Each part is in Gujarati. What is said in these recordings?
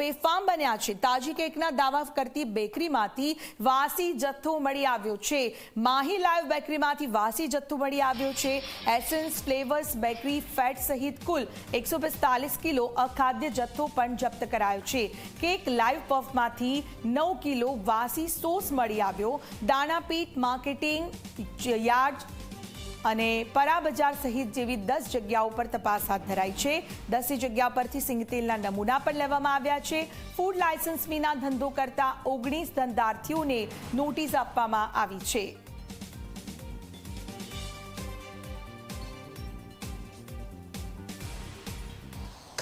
બેફામ બન્યા છે. તાજી કેકના દાવા કરતી બેકરીમાંથી વાસી જથ્થો મળી આવ્યો છે. માહી લાઈવ બેકરીમાંથી વાસી જથ્થો મળી આવ્યો છે. એસેન્સ ફ્લેવર્સ બેકરી ફેટ સહિત કુલ એકસો કિલો અખાદ્ય જથ્થો પણ જપ્ત કરાયો છે. કેક લાઈવ પફમાંથી નવ કિલો વાસી સોસ મળી આવ્યો. દાણાપીઠ માર્કેટિંગ યાર્ડ અને પરા બજાર સહિત જેવી દસ જગ્યાઓ પર તપાસ હાથ ધરાઈ છે. દસે જગ્યા પરથી સિંગતેલના નમૂના પણ લેવામાં આવ્યા છે. ફૂડ લાયસન્સ વિના ધંધો કરતા ઓગણીસ ધંધાર્થીઓને નોટિસ આપવામાં આવી છે.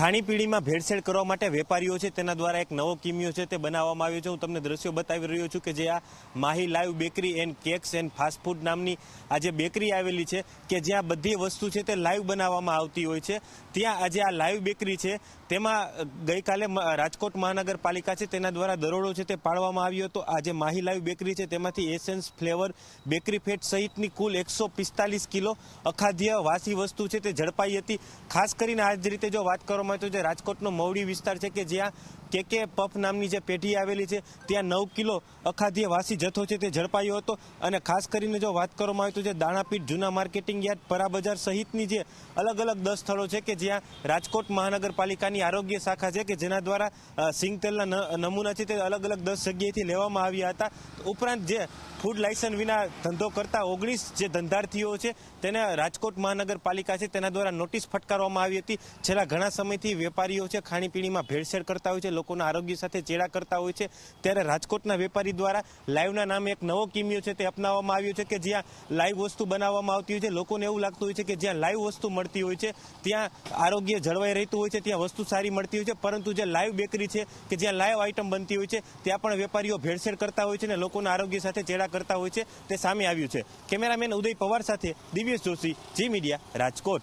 ખાણીપીણીમાં ભેળસેળ કરવા માટે વેપારીઓ છે, તેના દ્વારા એક નવો કિમિયો છે તે બનાવવામાં આવ્યો છે. હું તમને દ્રશ્યો બતાવી રહ્યો છું કે જે આ Mahi live bakery and cakes and fast food નામની આ જે બેકરી આવેલી છે, કે જ્યાં બધી વસ્તુ છે તે લાઈવ બનાવવામાં આવતી હોય છે. ત્યાં આજે આ લાઈવ બેકરી છે તેમાં ગઈકાલે રાજકોટ મહાનગરપાલિકા છે, તેના દ્વારા દરોડો છે તે પાડવામાં આવ્યો હતો. આ જે માહી લાઈવ બેકરી છે, તેમાંથી એસેન્સ ફ્લેવર બેકરી ફેટ સહિતની કુલ એકસો પિસ્તાલીસ કિલો અખાદ્ય વાસી વસ્તુ છે તે ઝડપાઈ હતી. ખાસ કરીને આ જ રીતે જો વાત કરવામાં આવે તો જે રાજકોટનો મવડી વિસ્તાર છે કે જ્યાં કે કે પફ નામની જે પેઢી આવેલી છે, ત્યાં નવ કિલો અખાદ્ય વાસી જથ્થો છે તે ઝડપાયો હતો. અને ખાસ કરીને જો વાત કરવામાં આવે તો જે દાણાપીઠ જૂના માર્કેટિંગ યાર્ડ પરા બજાર સહિતની જે અલગ અલગ દસ સ્થળો છે કે જ્યાં રાજકોટ મહાનગરપાલિકાની આરોગ્ય શાખા છે કે જેના દ્વારા સિંગતેલના નમૂના છે તે અલગ અલગ દસ જગ્યાએથી લેવામાં આવ્યા હતા. ઉપરાંત જે ફૂડ લાયસન્સ વિના ધંધો કરતા ઓગણીસ જે ધંધાર્થીઓ છે, તેને રાજકોટ મહાનગરપાલિકા છે, તેના દ્વારા નોટિસ ફટકારવામાં આવી હતી. છેલ્લા ઘણા સમયથી વેપારીઓ છે, ખાણીપીણીમાં ભેળસેળ કરતા હોય છે, લોકોના આરોગ્ય સાથે ચેડા કરતા હોય છે. ત્યારે રાજકોટના વેપારી દ્વારા લાઈવના નામે એક નવો કિમિયો છે, તે અપનાવવામાં આવ્યો છે કે જ્યાં લાઈવ વસ્તુ બનાવવામાં આવતી હોય છે. લોકોને એવું લાગતું હોય છે કે જ્યાં લાઈવ વસ્તુ મળતી હોય છે, ત્યાં આરોગ્ય જળવાઈ રહેતું હોય છે, ત્યાં વસ્તુ સારી મળતી હોય છે. પરંતુ જે લાઈવ બેકરી છે, કે જ્યાં લાઈવ આઈટમ બનતી હોય છે, ત્યાં પણ વેપારીઓ ભેળસેળ કરતા હોય છે અને લોકોના આરોગ્ય સાથે ચેડા કરતા હોય છે. તે સામે આવ્યું છે. કેમેરામેન ઉદય પવાર સાથે દિવ્યેશ જોશી, જી મીડિયા, રાજકોટ.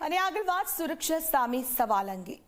અને આગળ વાત સુરક્ષા સામે સવાલ અંગે.